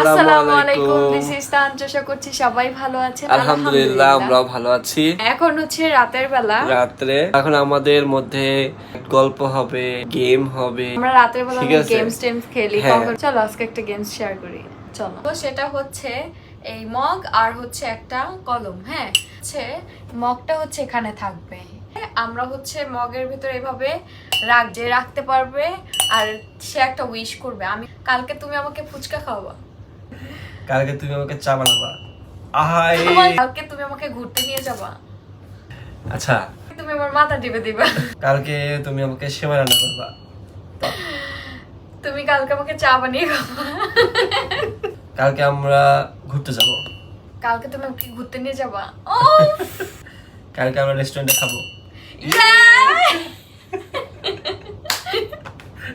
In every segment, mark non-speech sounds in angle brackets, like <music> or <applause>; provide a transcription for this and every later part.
আসসালামু আলাইকুম। This is তানজ আশা করছি। সবাই ভালো আছেন? আলহামদুলিল্লাহ আমরাও ভালো আছি। এখন হচ্ছে রাতের বেলা। রাত্রে। এখন আমাদের মধ্যে গল্প হবে গেম হবে। আমরা রাতের বেলা আছে। গেমস টেমস খেলি। হ্যাঁ। চলো আজকে একটা গেমস শেয়ার করি। চলো। তো সেটা হচ্ছে এই মগ আর হচ্ছে একটা কলম হ্যাঁ? হচ্ছে মগটা হচ্ছে এখানে থাকবে। আমরা হচ্ছে মগের ভিতরে এভাবে রাখ যে রাখতে পারবে আর সে একটা উইশ করবে। আমি কালকে তুমি আমাকে ফুচকা খাওয়াবা। কালকে তুমি আমাকে চা বানাবা। আহাই! কালকে তুমি আমাকে ঘুরতে নিয়ে যাবা। আচ্ছা। তুমি আমার মাথা টিপে দিবা। কালকে তুমি আমাকে সেবা রান্না করবা। তুমি কালকে আমাকে চা বানিয়ে খাওয়া কালকে আমরা ঘুরতে যাব। কালকে তুমি আমাকে ঘুরতে নিয়ে যাবা। ও <laughs> কালকে আমরা রেস্টুরেন্টে খাব।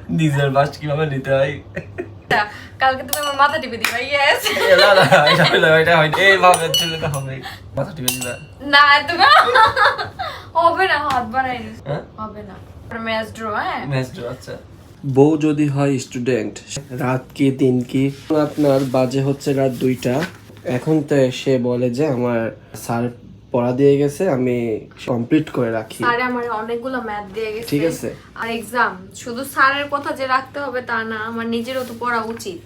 নিজের বাস কীভাবে নিতে হয়? কালকে তুমি আমার মাথা টিপে দিবা ইয়েস না, না, এটা তো হবে। মাথা টিপে দিবা। না তুমি হবে না হাত হ্যাঁ? হবে না ম্যাচ ড্র হ্যাঁ ম্যাচ ড্র, আচ্ছা। বউ যদি হয় স্টুডেন্ট রাত কি দিন কি আপনার বাজে হচ্ছে রাত দুইটা এখন তো সে বলে যে আমার স্যার পড়া দিয়ে গেছে আমি কমপ্লিট করে রাখি। স্যারে আমার অনেকগুলো ম্যাথ দিয়ে গেছে। ঠিক আছে। আর এক্সাম শুধু স্যারের কথা যে রাখতে হবে তা না আমার নিজেরও তো পড়া উচিত।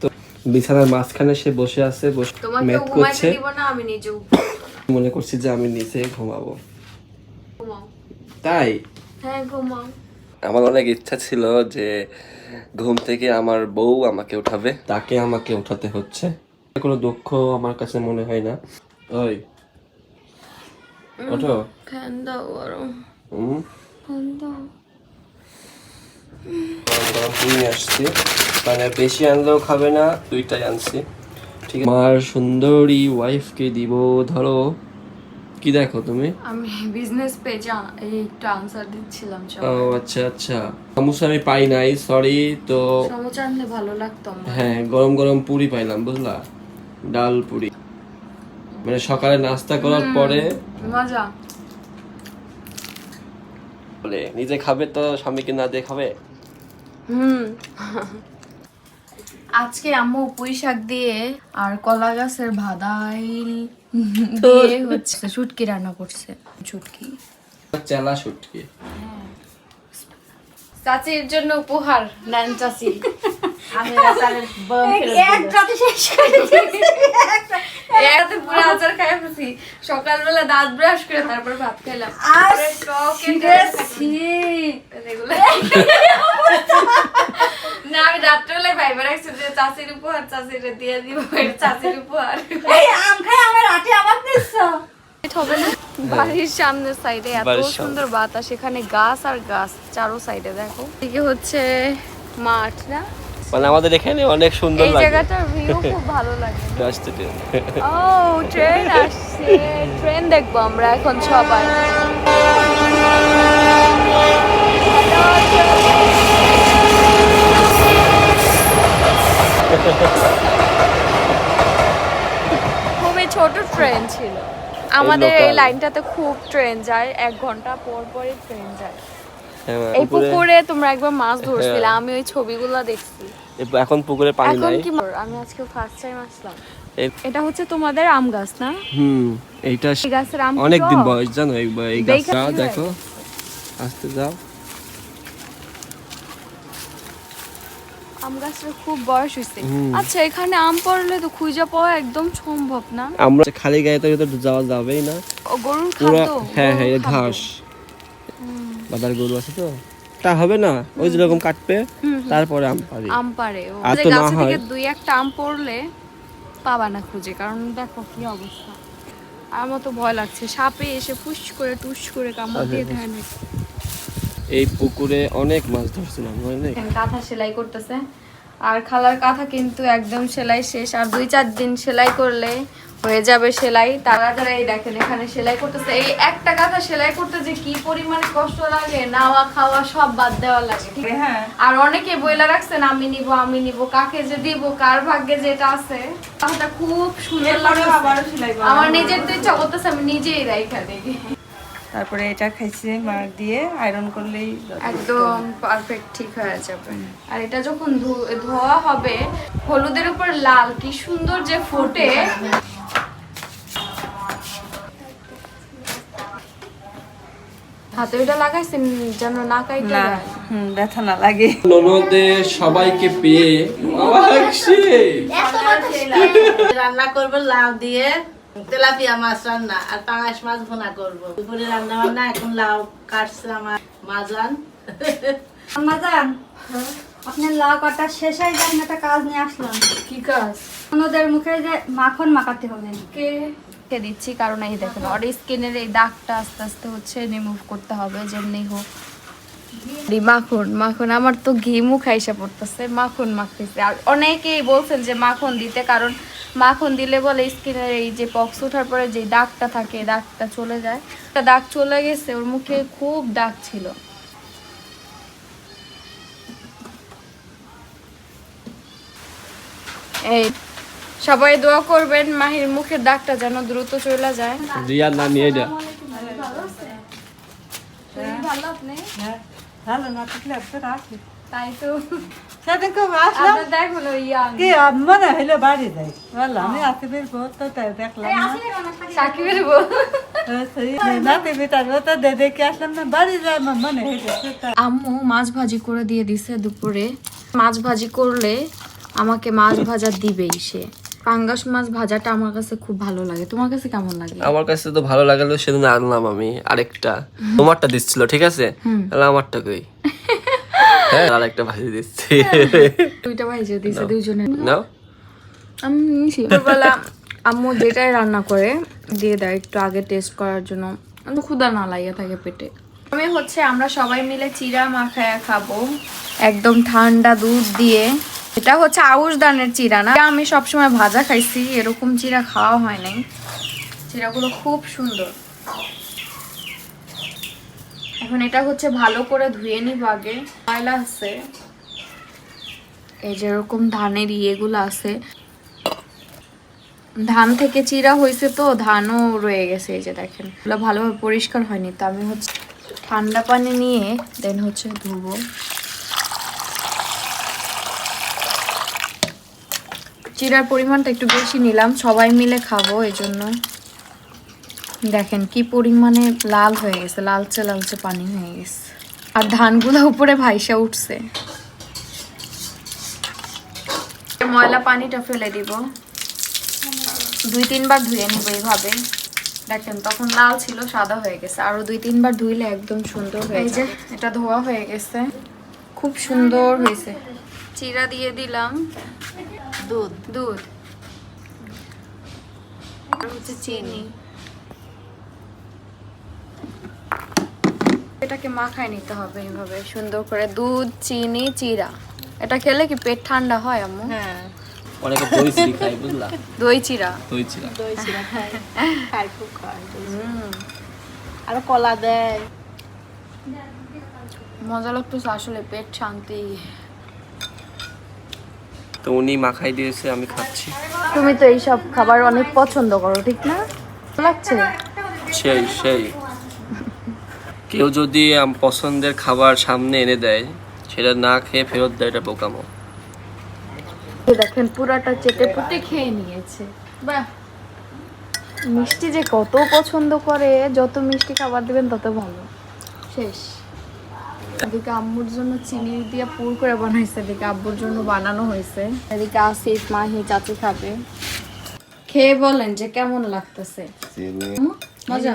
তো বিছানার মাঝখানে সে বসে আছে বসে তোমাকে ম্যাথ ঘুমাইতে করছে। দিব না আমি নিজে ঘুমাবো। মনে করছি যে আমি নিচে ঘুমাবো। ঘুমাও। তাই? হ্যাঁ ঘুমাও। আমার অনেক ইচ্ছা ছিল যে ঘুম থেকে আমার বউ আমাকে উঠাবে। তাকে আমাকে উঠাতে হচ্ছে। কোনো দুঃখ আমার কাছে মনে হয় না। ওই ওঠো ফ্যান দাও গরম হুম ফ্যান দাও গরম গরম নিয়ে আসছি মানে বেশি আনলেও খাবে না দুইটাই আনছি ঠিক আছে আমার সুন্দরী ওয়াইফকে দিব ধরো কি দেখো তুমি আমি বিজনেস পেজে এই একটু আনসার দিচ্ছিলাম সব ও আচ্ছা আচ্ছা সমস্যা আমি পাই নাই সরি তো সমস্যা আনলে ভালো লাগতো হ্যাঁ গরম গরম পুরি পাইলাম বুঝলা ডাল পুরি মানে সকালে নাস্তা করার পরে মজা। বলে নিজে খাবে তো স্বামীকে না দিয়ে খাবে? হুম। আজকে আম্মু পুঁই শাক দিয়ে আর কলা গাছের ভাদাইল দিয়ে হচ্ছে শুটকি রান্না করছে। শুটকি। চেলা শুটকি। চাচির জন্য উপহার নেন চাচি। আমি আচারের একসাথে পুরো আচার খাই ফেলছি। সকালবেলা দাঁত ব্রাশ করে তারপর ভাত খেলাম। তারপরে টকে এগুলো। না আমি রাত্রেবেলায় ভাইবার রাখছি যে চাচির উপহার চাচির দিয়ে দিব চাচির উপহার। হবে না? বাড়ির সামনের সাইডে এত সুন্দর বাতাস এখানে গাছ আর গাছ চারো সাইডে দেখো। এদিকে হচ্ছে মাঠ না? মানে আমাদের এখানে অনেক সুন্দর এই লাগে। জায়গাটার ভিউ খুব ভালো লাগে। <laughs> আসতে দিন। ও ট্রেন আসছে। ট্রেন দেখব আমরা এখন সবাই। খুবই ছোট ট্রেন ছিল। আমাদের এই লাইনটাতে খুব ট্রেন যায় এক ঘণ্টা পর পরই ট্রেন যায়। এই পুকুরে- তোমরা একবার মাছ ধরছিলে আমি ওই ছবিগুলো দেখছি। এখন পুকুরে পানি এখন কি আমি আজকে ফার্স্ট টাইম আসলাম। এটা হচ্ছে তোমাদের আম গাছ না? হুম এইটা এই গাছের আম অনেক দিন বয়স জানো এই গাছটা দেখো। আসতে যাও। আম গাছের খুব বয়স হয়েছে আচ্ছা এখানে আম পড়লে তো খুঁজে পাওয়া একদম সম্ভব না? আমরা খালি গায়ে তো যাওয়া যাবেই না। গরুর খাদ্য? হ্যাঁ হ্যাঁ। ঘাস। বাদার গরু আছে তো? তা হবে না ওই যেরকম কাটবে তারপরে আম পারি আম পারে। আর তো না থেকে হয়- দুই একটা আম পড়লে পাবা না খুঁজে কারণ দেখো কি অবস্থা। আমার তো ভয় লাগছে। সাপে এসে ফুস করে টুস করে কামড় দিয়ে দেয় নাকি? এই পুকুরে অনেক মাছ ধরছিলাম অনেক। কাঁথা সেলাই করতেছে। আর খালার কাঁথা কিন্তু একদম সেলাই শেষ। আর দুই চার দিন সেলাই করলে হয়ে যাবে সেলাই। তারা যারা এই দেখেন এখানে সেলাই করতেছে। এই একটা কাঁথা সেলাই করতে যে কি পরিমাণে কষ্ট লাগে নাওয়া খাওয়া সব বাদ দেওয়া লাগে ঠিক আছে? আর অনেকে বইলা রাখছেন আমি নিব আমি নিব কাকে যে দিব কার ভাগ্যে যেটা আছে। কাঁথাটা খুব সুন্দর লাগে আমার নিজের তো ইচ্ছা করতেছে আমি নিজেই রাইখা দেখি তারপরে এটা খাইছে মার দিয়ে আয়রন করলেই একদম পারফেক্ট ঠিক হয়ে যাবে। আর এটা যখন ধোয়া হবে হলুদের উপর লাল কি সুন্দর যে ফোটে। হাতে ওটা লাগাইছেন যেন না কাইতে না হুম ব্যথা না লাগে। ননদের সবাইকে পেয়ে রান্না করব লাউ দিয়ে। তেলাপিয়া মাছ রান্না আর পাঙাশ মাছ ভুনা করব। দুপুরে রান্না বান্না এখন লাউ কাটছে আমার মাজান। আপনার লাউ কাটা শেষ হয়ে যায় একটা কাজ নিয়ে আসলাম। কি কাজ? ওনাদের মুখে যে মাখন মাখাতে হবে। কে? কে দিচ্ছি? কারণ এই দেখেন ওর স্কিনের এই দাগটা আস্তে আস্তে হচ্ছে রিমুভ করতে হবে যেমনি হোক। মাখন মাখন আমার তো ঘি মুখ আইসা পড়তেছে মাখন মাখতেছে। আর অনেকেই বলছেন যে মাখন দিতে কারণ মাখন দিলে বলে স্কিনের এই যে পক্স ওঠার পরে যে দাগটা থাকে দাগটা চলে যায়। একটা দাগ চলে গেছে ওর মুখে খুব দাগ ছিল। এই সবাই দোয়া করবেন মাহির মুখের দাগটা যেন দ্রুত চলে যায়। রিয়া না নিয়ে যা। ভালো আপনি হ্যাঁ, ভালো না তাই তো। আসলাম। কি মনে হইলে বাড়ি যাই। বললাম আমি আসিবির বউ তো দেখলাম সাকিবের বউ? হ্যাঁ, আম্মু মাছ ভাজি করে দিয়ে দিছে দুপুরে। মাছ ভাজি করলে আমাকে মাছ ভাজা দিবেই সে। পাঙ্গাস মাছ ভাজাটা আমার কাছে খুব ভালো লাগে। তোমার কাছে কেমন লাগে? আমার কাছে তো ভালো লাগল সেদিন আনলাম আমি আরেকটা। তোমারটা দিচ্ছিল ঠিক আছে? তাহলে আমারটা কই? হ্যাঁ। আরেকটা ভাজি দিচ্ছি। দুইটা ভাইজে দিছে দুইজনে নাও আমি নিয়েছি। দুপুরবেলা আম্মু যেটাই রান্না করে দিয়ে দেয় একটু আগে টেস্ট করার জন্য। আমি ক্ষুদা না লাগিয়ে থাকে পেটে। আমি হচ্ছে আমরা সবাই মিলে চিরা মাখায়া খাব। একদম ঠান্ডা দুধ দিয়ে। এটা হচ্ছে আউশ দানের চিরা না? আমি সবসময় ভাজা খাইছি এরকম চিরা খাওয়া হয় নাই। চিরাগুলো খুব সুন্দর। এখন এটা হচ্ছে ভালো করে ধুয়ে নিব আগে। ময়লা আছে। এই যেরকম ধানের ইয়েগুলো আছে। ধান থেকে চিরা হয়েছে তো, ধানও রয়ে গেছে, এই যে দেখেন। এগুলো ভালোভাবে পরিষ্কার হয়নি, তো আমি হচ্ছে ঠান্ডা পানি নিয়ে দেন হচ্ছে ধুবো। চিরার পরিমাণটা একটু বেশি নিলাম, সবাই মিলে খাব এই জন্য দেখেন কি পরিমাণে লাল হয়ে গেছে লালচে লালচে পানি হয়ে গেছে। আর ধানগুলো উপরে ভাইসা উঠছে। ময়লা পানিটা ফেলে দিব। দুই তিনবার ধুয়ে নিব এইভাবে। দেখেন তখন লাল ছিল সাদা হয়ে গেছে। আরও দুই তিনবার ধুইলে একদম সুন্দর হয়ে এই যে। এটা ধোয়া হয়ে গেছে। খুব সুন্দর হয়েছে। চিরা দিয়ে দিলাম। দুধ। দুধ। আর হচ্ছে চিনি। এটাকে মাখায় নিতে হবে এইভাবে সুন্দর করে দুধ চিনি চিরা। এটা খেলে কি পেট ঠান্ডা হয় আম্মু? হ্যাঁ। অনেকে দই চিনি খাই বুঝলা? দই চিরা। দই চিরা। দই ছিলা খায়। খায় খুব খায় আর কলা দেয়। মজা লাগতেছে আসলে পেট শান্তি। তো উনি মাখাই দিয়েছে আমি খাচ্ছি। তুমি তো এইসব খাবার অনেক পছন্দ করো ঠিক না? লাগছে? সেই সেই। কেউ যদি পছন্দের খাবার সামনে এনে দেয় সেটা না খেয়ে ফেরত দেয় এটা বোকামো। দেখেন পুরাটা চেটে পুটে খেয়ে নিয়েছে। বাহ! মিষ্টি যে কত পছন্দ করে যত মিষ্টি খাবার দিবেন তত ভালো। শেষ। এদিকে আম্মুর জন্য চিনি দিয়ে পুর করে বানাইছে এদিকে আব্বুর জন্য বানানো হয়েছে। এদিকে আসিফ মাহি চাচি খাবে। খেয়ে বলেন যে কেমন লাগতেছে? মজা?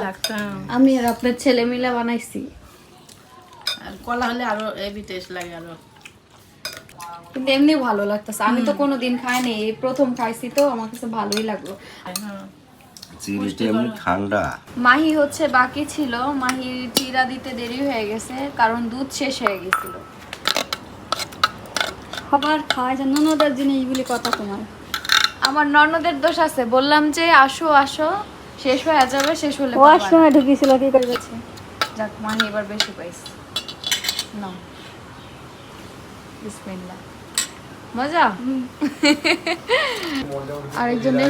আমি আর আপনার ছেলে মিলে বানাইছি। আর কলা হলে আরও এবি টেস্ট লাগে আরও। কিন্তু এমনি ভালো লাগতেছে। আমি তো কোনোদিন খাইনি এই প্রথম খাইছি তো আমার কাছে ভালোই লাগল। হ্যাঁ। এমনি ঠান্ডা। মাহি হচ্ছে বাকি ছিল মাহি চিরা দিতে দেরি হয়ে গেছে কারণ দুধ শেষ হয়ে গেছিল। খাবার খাওয়াই যে ননদের জিনিসগুলি কথা তোমার। আমার ননদের দোষ আছে। বললাম যে আসো আসো। শেষ হয়ে যাবে শেষ হলে ও পাবা আর না। সময় ঢুকিয়েছিল কি করে গেছে যাক এবার বেশি পাইছে। না। বিসমিল্লাহ। মজা? আরেকজনে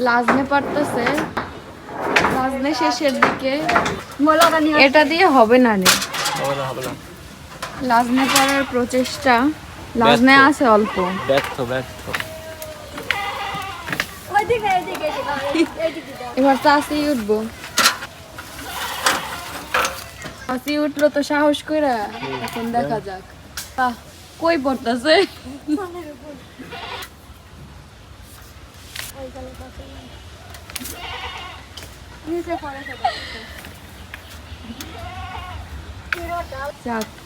লাজনে পারতেছে। লাজনে শেষের দিকে। এটা দিয়ে হবে না রে। হবে না লাজনে পড়ার প্রচেষ্টা। লাজনে আছে অল্প। ব্যর্থ ব্যর্থ। এবার চাষি উঠবো। চাষি উঠল তো সাহস করে এখন দেখা যাক। কই পড়তেছে?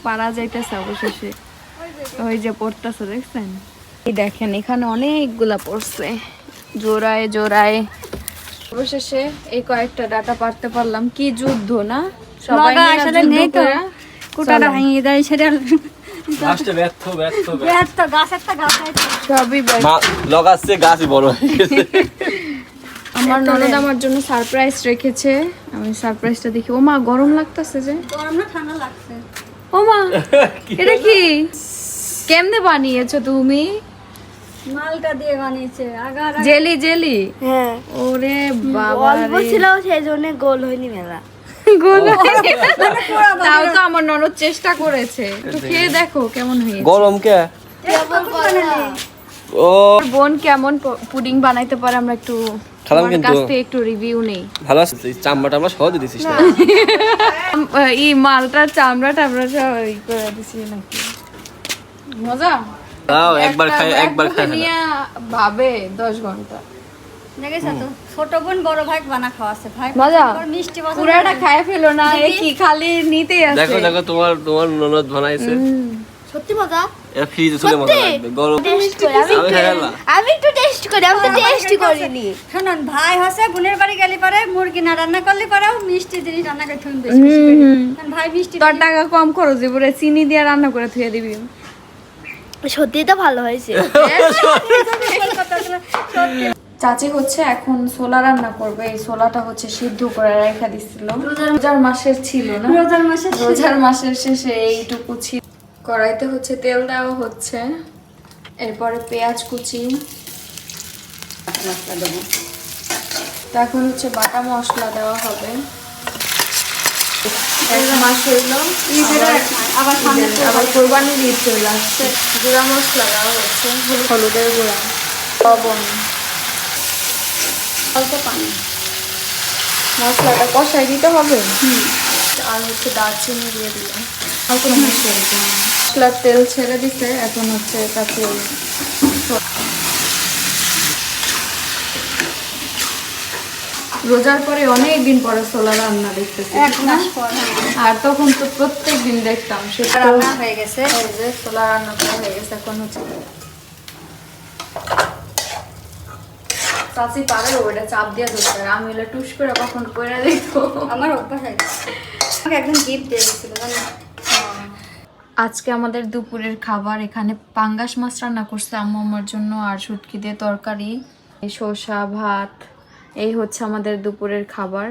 পারা যাইতেছে ওই যে পড়তেছে, দেখছেন? এই দেখেন, এখানে অনেকগুলা পড়ছে। জোড়ায় জোড়ায়। অবশেষে এই কয়েকটা ডাটা পারতে পারলাম। কি যুদ্ধ না? সবাই আসলে নেই তো। কুটাটা ভেঙে দেয় সেটা। আমার ননদ আমার জন্য সারপ্রাইজ রেখেছে। আমি সারপ্রাইজটা দেখি। ও মা গরম লাগতেছে যে। গরম না ঠান্ডা লাগছে। ও মা <laughs> এটা কি? কেমনে বানিয়েছো তুমি? মালটা দিয়ে বানিয়েছে আগার জেলি জেলি? হ্যাঁ। ওরে বাবা অল্প ছিল সেই জন্য গোল হয়নি মেলা। তাও তো আমার ননদ চেষ্টা করেছে। একটু খেয়ে দেখো কেমন হয়েছে। গরম কে? ও। ওর বোন কেমন পুডিং বানাইতে পারে আমরা একটু খালাম কিন্তু। কাছ থেকে একটু রিভিউ নেই। ভালো আছে চামড়া টামড়া সহজে দিছিস না? এই মালটার চামড়া টামড়া সব করে দিছি নাকি। মজা? তাও একবার খাই একবার খাই নিয়ে ভাবে দশ ঘণ্টা। দেখেছ তো? ছোট বোন বড় ভাই বানা খাওয়াছে ভাই মজা। মিষ্টি পছন্দ পুরাটা খায় ফেলো না এ কি খালি নিতেই আছে দেখো দেখো তোমার তোমার ননদ বানাইছে। সত্যি মজা? এটা ফ্রিজে চলে মজা লাগবে গরম। করি। আমি একটু টেস্ট করি আমি তো টেস্ট করিনি। শুনুন ভাই হসে বোনের বাড়ি গেলে পরে মুরগি না রান্না করলে পরেও মিষ্টি জিনিস রান্না করে থুন বেশি ভাই মিষ্টি তোর টাকা কম খরচ দিব চিনি দিয়ে রান্না করে থুয়ে দিবি। সত্যি তো ভালো হয়েছে। <laughs> চাচি হচ্ছে এখন ছোলা রান্না করবে এই ছোলাটা হচ্ছে সিদ্ধ করে রেখে দিছিল রোজার মাসের ছিল না? রোজার মাসে রোজার মাসের শেষে এইটুকু ছিল। কড়াইতে হচ্ছে তেল দেওয়া হচ্ছে। এরপরে পেঁয়াজ কুচি। তো এখন হচ্ছে বাটা মশলা দেওয়া হবে। এক মাস হইল আবার সামনে আবার কোরবানির ঈদ চলে আসছে। গুঁড়া মশলা দেওয়া হচ্ছে হলুদের গুঁড়া লবণ। অল্প পানি। মশলাটা কষাই দিতে হবে। আর হচ্ছে দারচিনি দিয়ে দিলাম। আর কোনো মশলা দিতে মশলার তেল ছেড়ে দিতে এখন হচ্ছে তাতে রোজার পরে অনেক দিন পরে ছোলা রান্না দেখতেছি এক মাস পর আর তখন তো প্রত্যেক দিন দেখতাম সেটা রান্না হয়ে গেছে। ছোলা রান্না করা হয়ে গেছে এখন। হচ্ছে চাচি পারে ওটা চাপ দিয়ে ধরতে হবে। আমি হলে টুস করে কখন করে দেখব। আমার অভ্যাস হয়ে গেছে। আমাকে একজন গিফট দিয়ে গেছিল আজকে আমাদের দুপুরের খাবার এখানে পাঙ্গাস মাছ রান্না করছে আম্মু আমার জন্য আর শুটকি দিয়ে তরকারি শসা ভাত এই হচ্ছে আমাদের দুপুরের খাবার।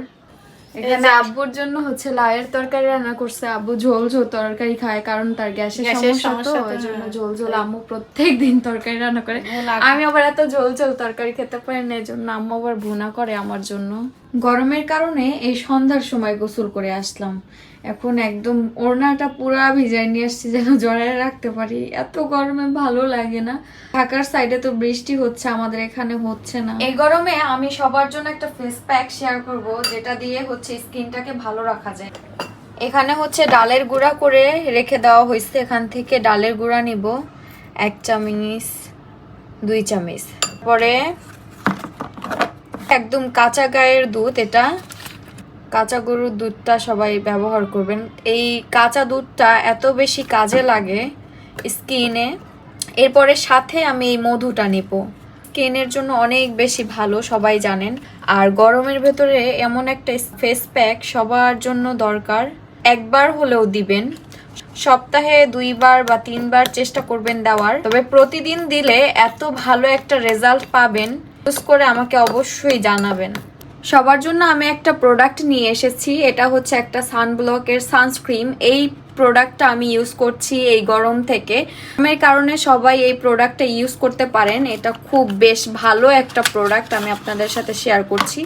এখানে আব্বুর জন্য হচ্ছে লায়ের তরকারি রান্না করছে। আব্বু ঝোল ঝোল তরকারি খায় কারণ তার গ্যাসের সমস্যা তো ওই জন্য হ্যাঁ। ঝোল ঝোল আম্মু প্রত্যেক দিন তরকারি রান্না করে। আমি আবার এত ঝোল ঝোল তরকারি খেতে পারি না এই জন্য আম্মু আবার ভুনা করে আমার জন্য। গরমের কারণে এই সন্ধ্যার সময় গোসল করে আসলাম। এখন একদম ওড়নাটা পুরা ভিজাই নিয়ে আসছি যেন জড়ায় রাখতে পারি। এত গরমে ভালো লাগে না। ঢাকার সাইডে তো বৃষ্টি হচ্ছে, আমাদের এখানে হচ্ছে না। এই গরমে আমি সবার জন্য একটা ফেস প্যাক শেয়ার করব, যেটা দিয়ে হচ্ছে স্কিনটাকে ভালো রাখা যায়। এখানে হচ্ছে ডালের গুঁড়া করে রেখে দেওয়া হয়েছে। এখান থেকে ডালের গুঁড়া নিব, এক চামিচ, দুই চামিচ। পরে একদম কাঁচা গায়ের দুধ এটা। কাঁচা গরুর দুধটা সবাই ব্যবহার করবেন। এই কাঁচা দুধটা এত বেশি কাজে লাগে স্কিনে। এরপরে সাথে আমি এই মধুটা নিব। স্কিনের জন্য অনেক বেশি ভালো, সবাই জানেন। আর গরমের ভেতরে এমন একটা ফেস প্যাক সবার জন্য দরকার। একবার হলেও দিবেন। সপ্তাহে দুইবার বা তিনবার চেষ্টা করবেন দেওয়ার। তবে প্রতিদিন দিলে এত ভালো একটা রেজাল্ট পাবেন। ইউজ করে আমাকে অবশ্যই জানাবেন। সবার জন্য আমি একটা প্রোডাক্ট নিয়ে এসেছি এটা হচ্ছে একটা সানব্লকের সানস্ক্রিন এই প্রোডাক্টটা আমি ইউজ করছি এই গরম থেকে। গরমের কারণে সবাই এই প্রোডাক্টটা ইউজ করতে পারেন। এটা খুব বেশ ভালো একটা প্রোডাক্ট আমি আপনাদের সাথে শেয়ার করছি।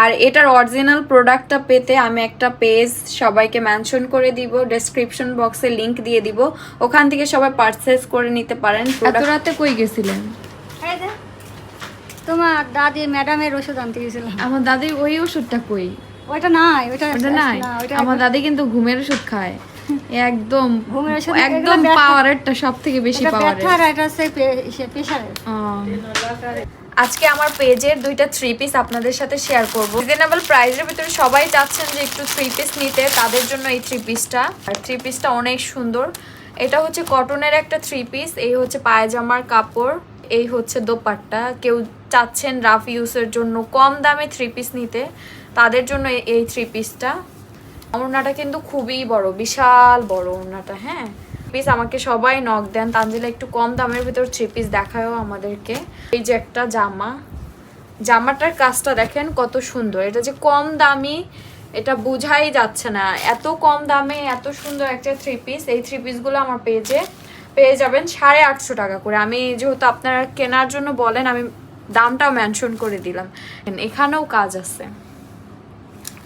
আর এটার অরিজিনাল প্রোডাক্টটা পেতে আমি একটা পেজ সবাইকে মেনশন করে দিব ডেসক্রিপশন বক্সে লিংক দিয়ে দিব। ওখান থেকে সবাই পারচেস করে নিতে পারেন। এত রাতে কই গেছিলেন? তোমার দাদি ম্যাডামের ওষুধ আনতে গেছিলাম। আমার দাদি ওই ওষুধটা কই? ওইটা নাই ওইটা ওটা নাই? আমার দাদি কিন্তু ঘুমের ওষুধ খায়। একদম ঘুমের ওষুধ একদম পাওয়ারেরটা সব থেকে বেশি এটা পাওয়ারের। ব্যথার এটা হচ্ছে প্রেশারের। আজকে আমার পেজের দুইটা থ্রি পিস আপনাদের সাথে শেয়ার করব। রিজনেবল প্রাইজের ভিতরে সবাই চাচ্ছেন যে একটু থ্রি পিস নিতে তাদের জন্য এই থ্রি পিসটা আর থ্রি পিসটা অনেক সুন্দর। এটা হচ্ছে কটনের একটা থ্রি পিস এই হচ্ছে পায়জামার কাপড় এই হচ্ছে দোপাট্টা। কেউ চাচ্ছেন রাফ ইউসের জন্য কম দামে থ্রি পিস নিতে, তাদের জন্য এই- থ্রি পিসটা ওড়নাটা কিন্তু খুবই বড়, বিশাল বড় ওড়নাটা হ্যাঁ। পিস আমাকে সবাই নক দেন। তানজিলা একটু কম দামের ভিতর থ্রি পিস দেখায়ও আমাদেরকে। এই যে একটা জামা। জামাটার কাজটা দেখেন কত সুন্দর। এটা যে কম দামি, এটা বোঝাই যাচ্ছে না। এত কম দামে, এত সুন্দর একটা থ্রি পিস এই থ্রি পিসগুলো আমার পেজে পেয়ে যাবেন সাড়ে আটশো টাকা করে। আমি যেহেতু আপনারা কেনার জন্য বলেন, আমি দামটাও মেনশন করে দিলাম। এখানেও কাজ আছে।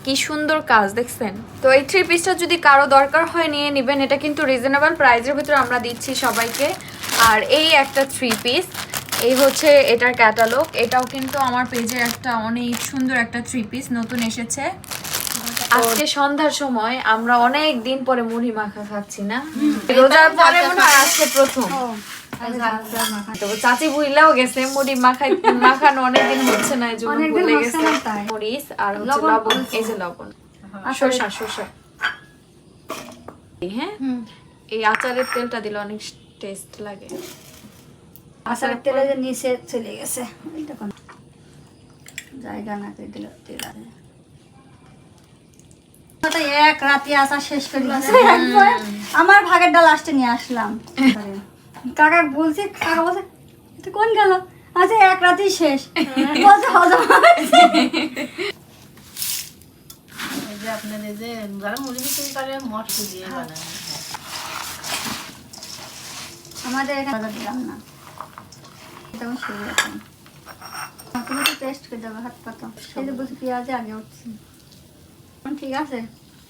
কি সুন্দর কাজ দেখছেন? তো এই থ্রি পিসটা যদি কারও দরকার হয় নিয়ে নেবেন। এটা কিন্তু রিজনেবল প্রাইসের ভিতরে আমরা দিচ্ছি সবাইকে। আর এই একটা থ্রি পিস এই হচ্ছে এটার ক্যাটালগ এটাও কিন্তু আমার পেজে একটা অনেক সুন্দর একটা থ্রি পিস নতুন এসেছে। আজকে সন্ধ্যার সময় আমরা অনেক দিন পরে মুড়ি মাখা খাচ্ছি না? রোজার পরে মনে হয় আজকে প্রথম। তো চাচি গেছে মুড়ি মাখাই মাখানো অনেকদিন হচ্ছে না এই জন্য ভুলে গেছে। মরিচ আর হচ্ছে লবণ। এই যে লবণ। শসা শসা। হ্যাঁ? এই আচারের তেলটা দিলে অনেক টেস্ট লাগে। আসার তেলে যে নিচে চলে গেছে জায়গা না করে দিল তেল আছে। এক রাতে আসা শেষ করে আমার ভাগের ডাল লাস্টে নিয়ে আসলাম। <laughs> কাকা বলছে কাকা বলছে "এটা কোন গেল? আচ্ছা এক রাতেই শেষ। বলছে হজম হয়েছে। যে আপনার যে যারা মুড়ি বিক্রি করে মঠ দিয়ে বানায়। আমাদের এখানে দিলাম না। এটা আমি শুরু এখন তুমি তো টেস্ট করে দেবো হাত পাতো এই যে বলছি পেঁয়াজে আগে উঠছি। ঠিক আছে?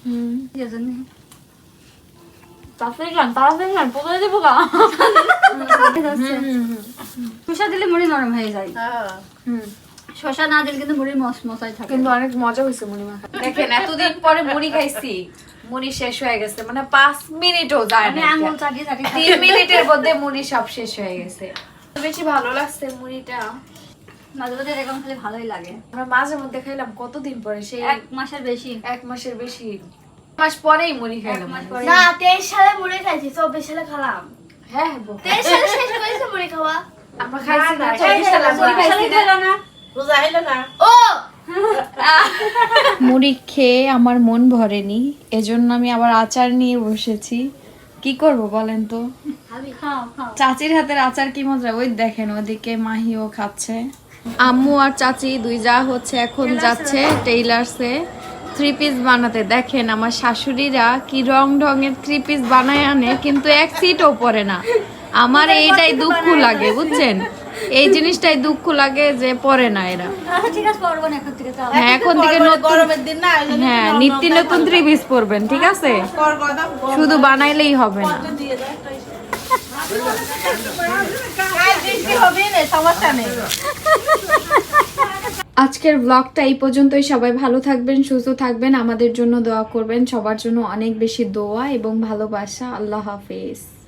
হুম। এই জন্য। তাড়াতাড়ি খান তাড়াতাড়ি খান পোকা দেবো গা শসা দিলে মুড়ি নরম হয়ে যায়। হ্যাঁ হুম। শসা না দিলে কিন্তু মুড়ি মস মশাই থাকে। কিন্তু অনেক মজা হয়েছে মুড়ি মাখা। দেখেন এতদিন পরে মুড়ি খাইছি। মুড়ি শেষ হয়ে গেছে। মানে পাঁচ মিনিটও যায় আমি না আঙুল চাটিয়ে চাটিয়ে তিন মিনিটের মধ্যে মুড়ি সব শেষ হয়ে গেছে। বেশি ভালো লাগছে মুড়িটা। মাঝে মাঝে এরকম খেলে ভালোই লাগে। আমরা মাঝে মধ্যে খাইলাম কতদিন পরে? সেই এক মাসের বেশি। এক মাসের বেশি। মাস পরেই মুড়ি খাইলাম। না তেইশ সালে মুড়ি খাইছি চব্বিশ সালে খালাম। হ্যাঁ তেইশ সালে শেষ করেছে মুড়ি খাওয়া। আমরা খাইছি না না, সালে মুড়ি খাইছি। না। রোজা হইল না। ও! <laughs> মুড়ি খেয়ে আমার মন ভরেনি এজন্য আমি আবার আচার নিয়ে বসেছি। কি করব বলেন তো? চাচির হাতের আচার কি মজা? ওই দেখেন ওদিকে মাহিও খাচ্ছে। আম্মু আর চাচি দুই যা হচ্ছে এখন যাচ্ছে টেইলার্সে থ্রি পিস বানাতে। দেখেন আমার শাশুড়িরা কি রং ঢঙের থ্রি পিস বানায় আনে কিন্তু এক সিটও পরে না। আমার এইটাই দুঃখ লাগে বুঝছেন? এই জিনিসটাই দুঃখ লাগে যে পরে না এরা। আচ্ছা হ্যাঁ এখন থেকে নতুন হ্যাঁ নিত্য নতুন থ্রি পিস পরবেন ঠিক আছে? শুধু বানাইলেই হবে না। আজকের ব্লগটা এই পর্যন্তই। সবাই ভালো থাকবেন, সুস্থ থাকবেন। আমাদের জন্য দোয়া করবেন। সবার জন্য অনেক বেশি দোয়া এবং ভালোবাসা। আল্লাহ হাফেজ।